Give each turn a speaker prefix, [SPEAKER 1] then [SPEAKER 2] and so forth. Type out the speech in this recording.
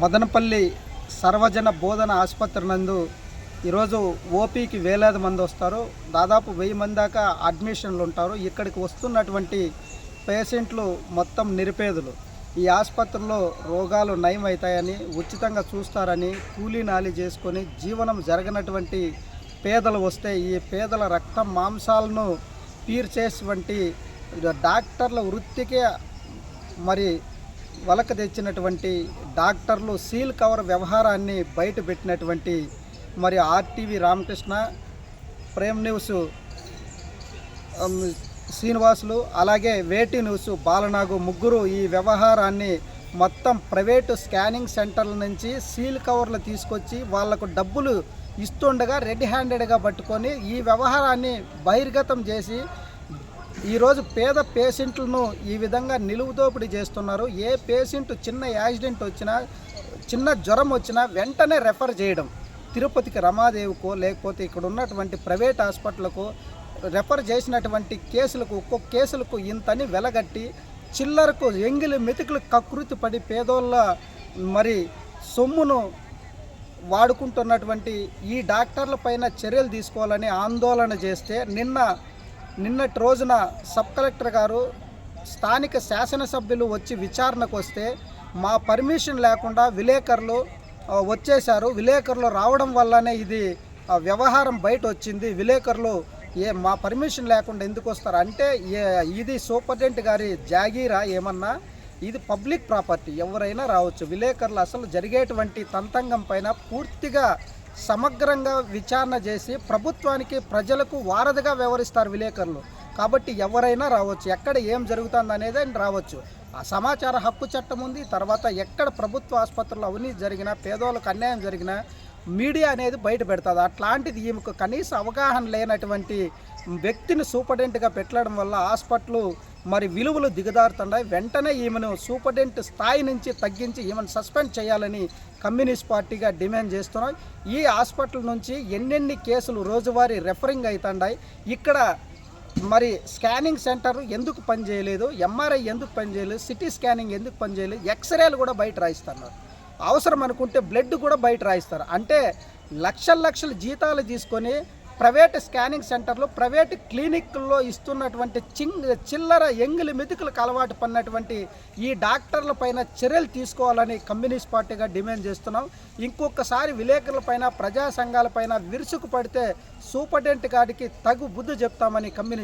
[SPEAKER 1] మదనపల్లి సర్వజన బోధన ఆసుపత్రి నందు ఈరోజు ఓపీకి వేలాది మంది వస్తారు. దాదాపు వెయ్యి మంది దాకా అడ్మిషన్లు ఉంటారు. ఇక్కడికి వస్తున్నటువంటి పేషెంట్లు మొత్తం నిరుపేదలు. ఈ ఆసుపత్రిలో రోగాలు నయం అవుతాయని ఉచితంగా చూస్తారని కూలీ నాలి చేసుకొని జీవనం జరగనటువంటి పేదలు వస్తే ఈ పేదల రక్త మాంసాలను పీర్చేటువంటి డాక్టర్ల వృత్తికే మరి వలక తెచ్చినటువంటి డాక్టర్లు సీల్ కవర్ వ్యవహారాన్ని బయటపెట్టినటువంటి మరి ఆర్టీవీ రామకృష్ణ ప్రేమ్ న్యూస్ శ్రీనివాసులు అలాగే వేటి న్యూస్ బాలనాగు ముగ్గురు ఈ వ్యవహారాన్ని మొత్తం ప్రైవేటు స్కానింగ్ సెంటర్ల నుంచి సీల్ కవర్లు తీసుకొచ్చి వాళ్ళకు డబ్బులు ఇస్తుండగా రెడ్ హ్యాండెడ్గా పట్టుకొని ఈ వ్యవహారాన్ని బహిర్గతం చేసి ఈరోజు పేద పేషెంట్లను ఈ విధంగా నిలువుదోపిడీ చేస్తున్నారు. ఏ పేషెంట్ చిన్న యాక్సిడెంట్ వచ్చినా చిన్న జ్వరం వచ్చినా వెంటనే రెఫర్ చేయడం. తిరుపతికి రమాదేవికో లేకపోతే ఇక్కడ ఉన్నటువంటి ప్రైవేట్ హాస్పిటల్కు రెఫర్ చేసినటువంటి కేసులకు ఒక్కొక్క కేసులకు ఇంతని వెలగట్టి చిల్లరకు ఎంగిలి మెతుకులు కకృతి పడి పేదోళ్ళ మరి సొమ్మును వాడుకుంటున్నటువంటి ఈ డాక్టర్ల పైన చర్యలు తీసుకోవాలని ఆందోళన చేస్తే నిన్న నిన్నటి రోజున సబ్ కలెక్టర్ గారు స్థానిక శాసనసభ్యులు వచ్చి విచారణకు వస్తే మా పర్మిషన్ లేకుండా విలేకరులు వచ్చేశారు. విలేకరులు రావడం వల్లనే ఇది వ్యవహారం బయట వచ్చింది విలేకరులు ఏ మా పర్మిషన్ లేకుండా ఎందుకు వస్తారు? అంటే ఇది సూపరింటెండెంట్ గారి జాగీరా ఏమన్నా? ఇది పబ్లిక్ ప్రాపర్టీ ఎవరైనా రావచ్చు. విలేకరులు అసలు జరిగేటువంటి తంతంగం పైన పూర్తిగా సమగ్రంగా విచారణ చేసి ప్రభుత్వానికి ప్రజలకు వారధిగా వ్యవహరిస్తారు విలేకరులు. కాబట్టి ఎవరైనా రావచ్చు ఎక్కడ ఏం జరుగుతుంది అనేది రావచ్చు. ఆ సమాచార హక్కు చట్టం ఉంది తర్వాత ఎక్కడ ప్రభుత్వ ఆసుపత్రులు అవినీతి జరిగినా పేదోళ్ళకు అన్యాయం జరిగినా మీడియా అనేది బయట పెడుతుంది. అట్లాంటిది ఈమెకు కనీస అవగాహన లేనటువంటి వ్యక్తిని సూపరింటెంట్గా పెట్టడం వల్ల హాస్పిటల్ మరి విలువలు దిగదారుతున్నాయి. వెంటనే ఈమెను సూపరింటెండెంట్ స్థాయి నుంచి తగ్గించి ఈమెను సస్పెండ్ చేయాలని కమ్యూనిస్ట్ పార్టీగా డిమాండ్ చేస్తున్నాం ఈ హాస్పిటల్ నుంచి ఎన్నెన్ని కేసులు రోజువారీ రెఫరింగ్ అవుతున్నాయి. ఇక్కడ మరి స్కానింగ్ సెంటర్ ఎందుకు పనిచేయలేదు? ఎంఆర్ఐ ఎందుకు పనిచేయలేదు? సిటీ స్కానింగ్ ఎందుకు పనిచేయలేదు? ఎక్స్రేలు కూడా బయట రాయిస్తున్నారు. అవసరం అనుకుంటే బ్లడ్ కూడా బయట రాయిస్తారు. అంటే లక్షల లక్షల జీతాలు తీసుకొని ప్రైవేట్ స్కానింగ్ సెంటర్లు ప్రైవేట్ క్లినిక్ల్లో ఇస్తున్నటువంటి చింగ్ చిల్లర ఎంగిలి మెతుకులకు అలవాటు పడినటువంటి ఈ డాక్టర్ల పైన చర్యలు తీసుకోవాలని కమ్యూనిస్ట్ పార్టీగా డిమాండ్ చేస్తున్నాం. ఇంకొకసారి విలేకరులపైన ప్రజా సంఘాల పైన విరుసుకు పడితే సూపరింటెండెంట్ గారికి తగు బుద్ధి చెప్తామని కమ్యూనిస్ట్